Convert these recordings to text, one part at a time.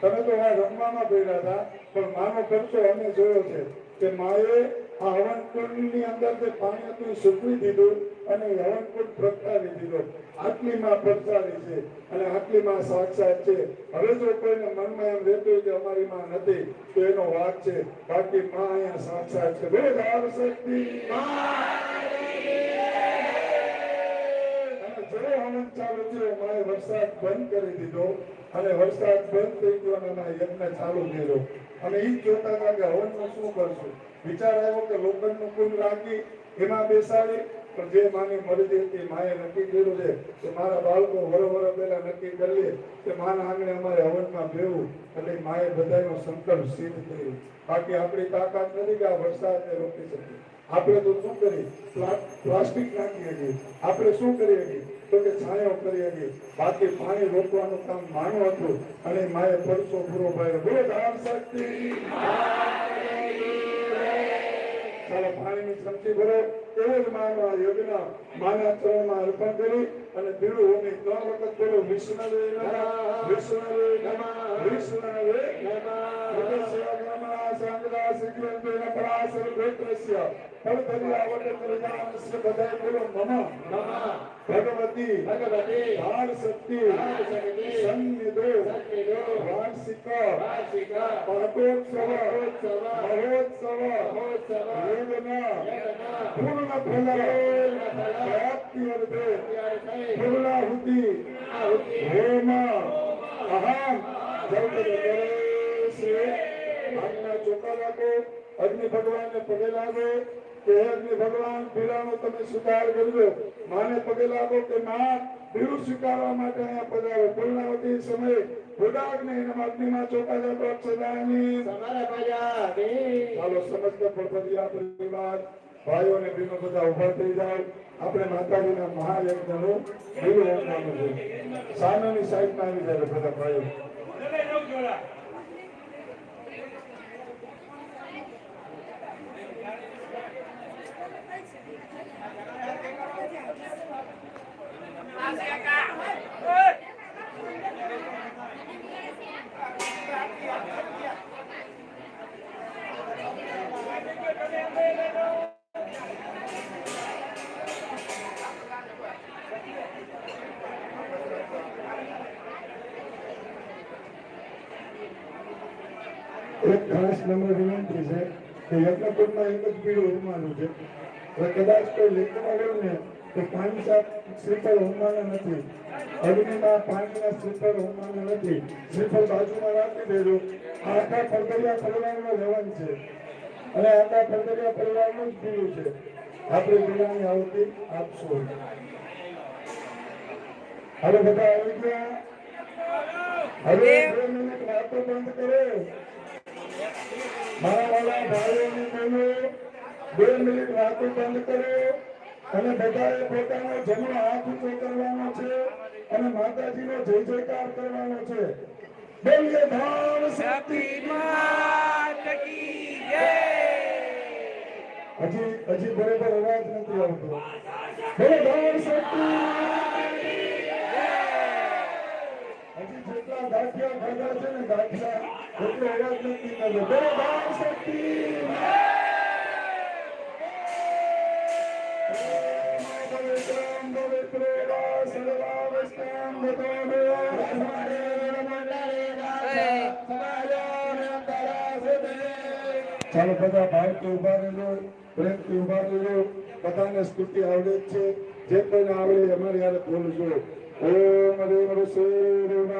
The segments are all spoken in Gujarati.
તમે તો આ રમવામાં પડ્યા હતા, પણ માનો ખર્ચો અમે જોયો છે કે માએ આ હવનકુંડની અંદર જે પાણી હતું એ સૂકવી દીધું અને હવનકુંડ હવન પ્રગટાવી દીધો. આટલી માં પ્રગટાવી છે અને આટલી માં સાક્ષાત છે. હવે જો કોઈને મનમાં એમ રહેતું કે અમારી માં નથી, તો એનો વાત છે. બાકી માં અહીંયા સાક્ષાત છે. બોલો શક્તિ અને જો આનંદ ચાલુ થયો. માએ વરસાદ બંધ કરી દીધો અને વરસાદ બંધ થઈ ગયો અને એમાં યજ્ઞ ચાલુ કર્યો. અને એ જોતા હતા કે હવનનું શું કરશું? વિચાર આવ્યો કે લોખંડનું કુંડ રાખી એમાં બેસાડી, પણ જે માની મરજી હતી માએ નક્કી કર્યું છે કે મારા બાળકો વર વર પહેલા નક્કી કરી લે કે માના આંગણે અમારે હવનમાં બેવું એટલે માએ બધાનો સંકલ્પ સિદ્ધ કર્યો. બાકી આપણી તાકાત નથી કે આ વરસાદને રોકી શકીએ. આપણે તો શું કરીએ? પ્લાસ્ટિક નાખીએ છીએ આપણે શું કરીએ? છીએ તો કે છાંયો કરી હતી બાકી પાણી રોકવાનું કામ માનું હતું અને માએ પરસો પૂરો પાડ્યો. બોલો રામ શક્તિ. ચાલો પાણીની ચમચી ભરો. એવો જ માનો આ યજ્ઞ માના ચરણમાં અર્પણ કરી અને પીળું હોમી ત્રણ વખત બોલો વિષ્ણવે નમઃ વિષ્ણવે નમઃ વિષ્ણવે નમઃ. સાંગદા સિદ્ધવંતેન પરાશર ગોત્રસ્ય. ફળફલિયા વટકરજાનસ્ય બધાય બોલો, નમઃ નમઃ. ભગવતી ಭಗವತಿ ભાળ ಶಕ್ತಿ ಸನ್ನಿಧು ವಾರ್ಷಿಕ ವಾರ್ಷಿಕ સન્નિધો ಮಹೋತ್ಸವ ಮಹೋತ್ಸವ ಯೋಜನ ಪೂರ್ಣ ಫಲ મહોત્સવ યજ્ઞ યજ્ઞ પૂર્ણ ફલ પ્રાપ્તિ ಅನ್ನ ચોખા રાખો અગ્નિ ભગવાનને પગે લાગો કે હે અગ્નિ ભગવાન પીડાનો તમે સ્વીકાર કરજો. માને પગે લાગો કે ના પીડું સ્વીકારવા માટે અહીંયા પધારો. પૂર્ણાવતી સમયે ભૂડાગ્નિ અગ્નિમાં ચોખા જાતો અક્ષદાયની ચાલો સમસ્ત આ પરિવાર ભાઈઓ ને બહેનો બધા ઊભા થઈ જાય. આપણે માતાજીના મહાયજ્ઞનું બીજું હોમવાનું છે સામેની સાઈડમાં આવી જાય બધા ભાઈઓ. એક ખાસ નમ્ર વિનંતી છે કે યજ્ઞકુંડમાં એક જ પીળું હોમવાનું છે. કદાચ કોઈ લેખમાં ગયું ને, તો પાંચ સાત શ્રીફળ હોમવાના નથી. અગ્નિમાં પાણીના શ્રીફળ હોમવાના નથી. શ્રીફળ બાજુમાં રાખી દેજો. આખા ફરગરિયા પરિવારનો રહેવાન છે. અને આખા ફરગરિયા પરિવારનું જ પીળું છે. આપણે પીળાની આવતી આપશો હવે બધા આવી ગયા? હવે મિનિટ વાતો બંધ કરો. મારા વાલા ભાઈઓની બે મિનિટ વાતો બંધ કરો અને બધાએ પોતાનો જમણો હાથ ઊંચો કરવાનો છે અને માતાજીનો જય જયકાર કરવાનો છે બોલીએ ધામ શક્તિ હજી હજી બરોબર અવાજ નથી આવતો બોલો ધામ શક્તિ હજી જેટલા ગાંઠિયા ખાધા છે ને ગાંઠિયા એટલો અવાજ નથી થતો બોલો ધામ શક્તિ ચાલો બધા ભાવથી ઊભા રહેજો પ્રેમથી ઊભા રહેજો બધાને સ્તુતિ આવડે જ છે જે કોઈને આવડે એ અમારી યારે બોલજો ઓમ દેવ ઋષિર્વાચ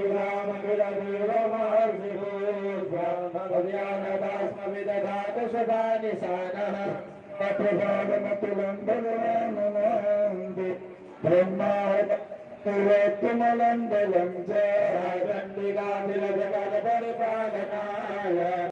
ुषभानिशानः पत्रभागमतुलम्बनन्दि ब्रह्मावतुमलन्दलं च चण्डिकानिलजगदपरिपालनाय